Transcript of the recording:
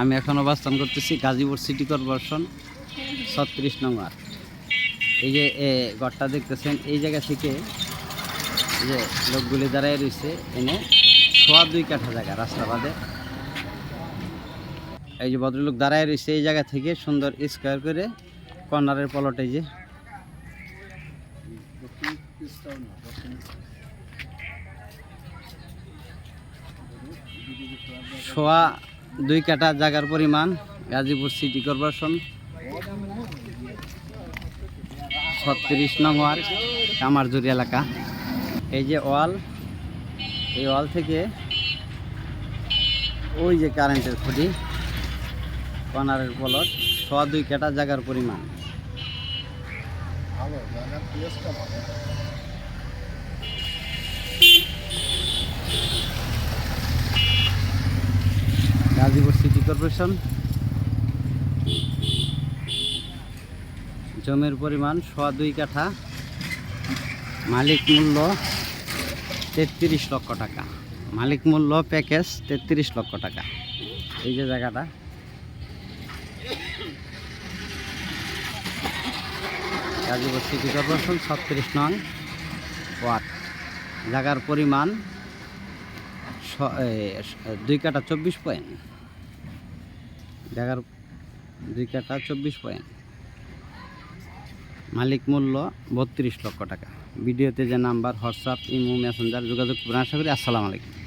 আমি এখন অবস্থান করতেছি গাজীপুর সিটি কর্পোরেশন, ছত্রিশ নং ওয়ার্ড এই যে ঘরটা দেখতেছেন, এই জায়গা থেকে যে লোকগুলি দাঁড়ায় রয়েছে, এনে সোয়া দুই কাঠা জায়গা রাস্তা বাদে। এই যে ভদ্রলোক দাঁড়ায় রয়েছে, এই জায়গা থেকে সুন্দর স্কোয়ার করে কর্নারের পলটে যে। সোয়া দুই কাটা জায়গার পরিমাণ, গাজীপুর সিটি কর্পোরেশন ছত্রিশ নং ওয়ার্ড কামারজুরি এলাকা। এই যে ওয়াল, এই ওয়াল থেকে ওই যে কারেন্টের খুঁটি কর্নারের পলট সোয়া দুই কাটা জায়গার পরিমাণ। গাজীপুর সিটি কর্পোরেশন জমির পরিমাণ সোয়া দুই কাঠা। মালিক মূল্য তেত্রিশ লক্ষ টাকা। মালিক মূল্য প্যাকেজ তেত্রিশ লক্ষ টাকা। এই যে জায়গাটা। গাজীপুর সিটি কর্পোরেশন ছত্রিশ নং ওয়ার্ড। জায়গার পরিমাণ দুই কাটা চব্বিশ পয়েন্ট। জায়গার দুই কাটা চব্বিশ পয়েন্ট। মালিক মূল্য বত্রিশ লক্ষ টাকা। ভিডিওতে যে নাম্বার, হোয়াটসঅ্যাপ, ইমো, মেসেঞ্জার যোগাযোগ করবেন। আশা করি, আসসালামু আলাইকুম।